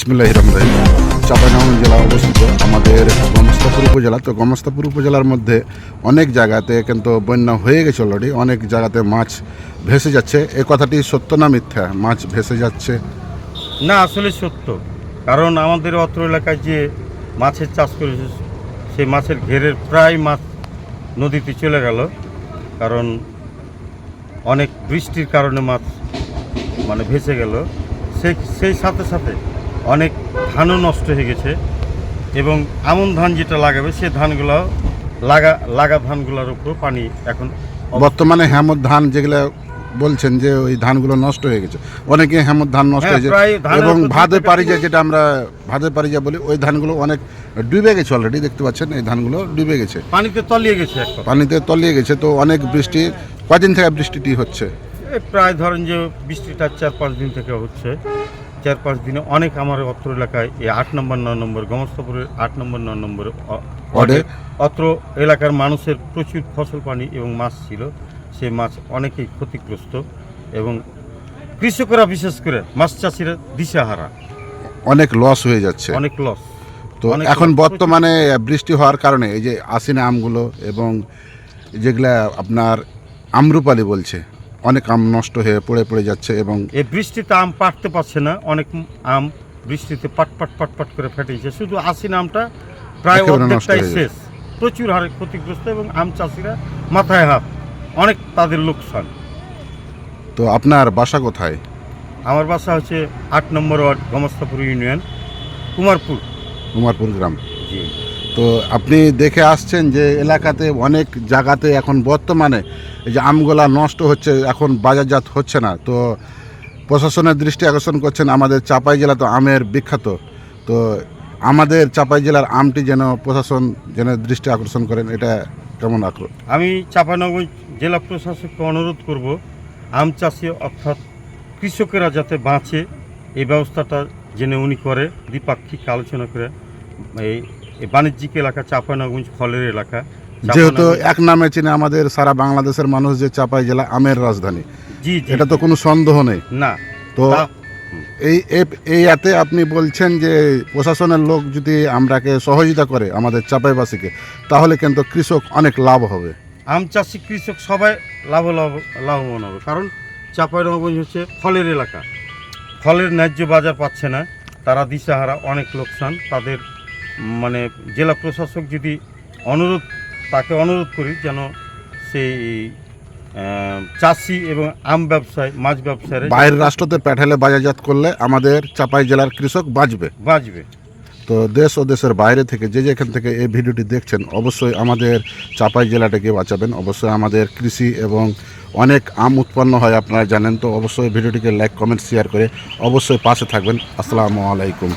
বিসমিল্লাহ চাঁপাইনগর জেলা অবস্থিত আমাদের গমস্তাপুর উপজেলা। তো গমস্তাপুর উপজেলার মধ্যে অনেক জায়গাতে কিন্তু বন্যা হয়ে গেছে অলরেডি অনেক জায়গাতে মাছ ভেসে যাচ্ছে। এ কথাটি সত্য না মিথ্যা? মাছ ভেসে যাচ্ছে। না, আসলে সত্য। কারণ আমাদের অত্র এলাকায় যে মাছের চাষ করেছে, সেই মাছের ঘেরের প্রায় মাছ নদীতে চলে গেল। কারণ অনেক বৃষ্টির কারণে মাছ মানে ভেসে গেল। সেই সেই সাথে সাথে অনেক ধানও নষ্ট হয়ে গেছে এবং আমন ধান যেটা লাগাবে সে ধানগুলো লাগা লাগা ধানগুলোর উপর পানি এখন বর্তমানে হেমত ধান যেগুলো বলছেন যে ওই ধানগুলো নষ্ট হয়ে গেছে অনেকে হেমত ধান নষ্ট হ্যাঁ, হয়েছে এবং ভাদে পারিজা যেটা আমরা ভাদে পারিজা বলি ওই ধানগুলো অনেক ডুবে গেছে অলরেডি দেখতে পাচ্ছেন এই ধানগুলো ডুবে গেছে। পানিতে তলিয়ে গেছে পানিতে তলিয়ে গেছে তো অনেক বৃষ্টি কদিন থেকে বৃষ্টিটি হচ্ছে? প্রায় ধরেন যে বৃষ্টিটা চার পাঁচ দিন থেকে হচ্ছে। চার পাঁচ দিনে অনেক আমার অত্র এলাকায় এই আট নম্বর নয় নম্বর গমস্তপুরের আট নম্বর নয় নম্বর ওয়ার্ডে? অত্র এলাকার মানুষের প্রচুর ফসল পানি এবং মাছ ছিল। সেই মাছ অনেকেই ক্ষতিগ্রস্ত এবং কৃষকরা বিশেষ করে মাছ চাষিরা দিশাহারা। অনেক লস হয়ে যাচ্ছে। অনেক লস তো এখন বর্তমানে বৃষ্টি হওয়ার কারণে এই যে আসিনা আমগুলো এবং যেগুলা আপনার আমরুপালি বলছে অনেক আম নষ্ট হয়ে পড়ে পড়ে যাচ্ছে এবং এই বৃষ্টিতে আম পাটতে পারছে না অনেক আম বৃষ্টিতে পাট পাট পাট পাট করে ফেটেছে। শুধু আশিন আমটা প্রায় অর্ধেকটাই শেষ। প্রচুর হারে ক্ষতিগ্রস্ত এবং আম চাষিরা মাথায় হাত অনেক তাদের লোকসান। তো আপনার বাসা কোথায়? আমার বাসা হচ্ছে আট নম্বর ওয়ার্ড গমস্তাপুর ইউনিয়ন কুমারপুর। কুমারপুর গ্রাম। জি। তো আপনি দেখে আসছেন যে এলাকাতে অনেক জায়গাতে এখন বর্তমানে এই যে আমগুলা নষ্ট হচ্ছে, এখন বাজারজাত হচ্ছে না। তো প্রশাসনের দৃষ্টি আকর্ষণ করছেন আমাদের চাপাই জেলা তো আমের বিখ্যাত। তো আমাদের চাপাই জেলার আমটি যেন প্রশাসন যেন দৃষ্টি আকর্ষণ করেন, এটা কেমন আগ্রহ? আমি চাঁপানগঞ্জ জেলা প্রশাসককে অনুরোধ করব, আম চাষি অর্থাৎ কৃষকেরা যাতে বাঁচে, এই ব্যবস্থাটা জেনে উনি করে, দ্বিপাক্ষিক আলোচনা করে, এই এই বাণিজ্যিক এলাকা চাঁপানগঞ্জ ফলের এলাকা। যেহেতু এক নামে চিনে আমাদের সারা বাংলাদেশের মানুষ যে চাপাই জেলা আমের রাজধানী। জি জি। এটা তো কোনো সন্দেহ নেই। না। তো তা- এই এপ- এই এতে আপনি বলছেন যে প্রশাসনের লোক যদি আমরাকে সহযোগিতা করে আমাদের চাপাইবাসীকে তাহলে কিন্তু কৃষক অনেক লাভ হবে। আম চাষি কৃষক সবাই লাভ লাভ লাভবান হবে। কারণ চাঁপাইনগঞ্জ হচ্ছে ফলের এলাকা। ফলের ন্যায্য বাজার পাচ্ছে না। তারা দিশাহারা অনেক লোকসান। তাদের মানে জেলা প্রশাসক যদি অনুরোধ তাকে অনুরোধ করি যেন সেই চাষি এবং আম ব্যবসায় মাছ ব্যবসায় বাইরের রাষ্ট্রতে পাঠালে বাজারজাত করলে আমাদের চাপাই জেলার কৃষক বাঁচবে। বাঁচবে। তো দেশ ও দেশের বাইরে থেকে যে যেখান থেকে এই ভিডিওটি দেখছেন অবশ্যই আমাদের চাপাই জেলাটাকে বাঁচাবেন। অবশ্যই আমাদের কৃষি এবং অনেক আম উৎপন্ন হয় আপনারা জানেন। তো অবশ্যই ভিডিওটিকে লাইক কমেন্ট শেয়ার করে অবশ্যই পাশে থাকবেন। আসসালামু আলাইকুম।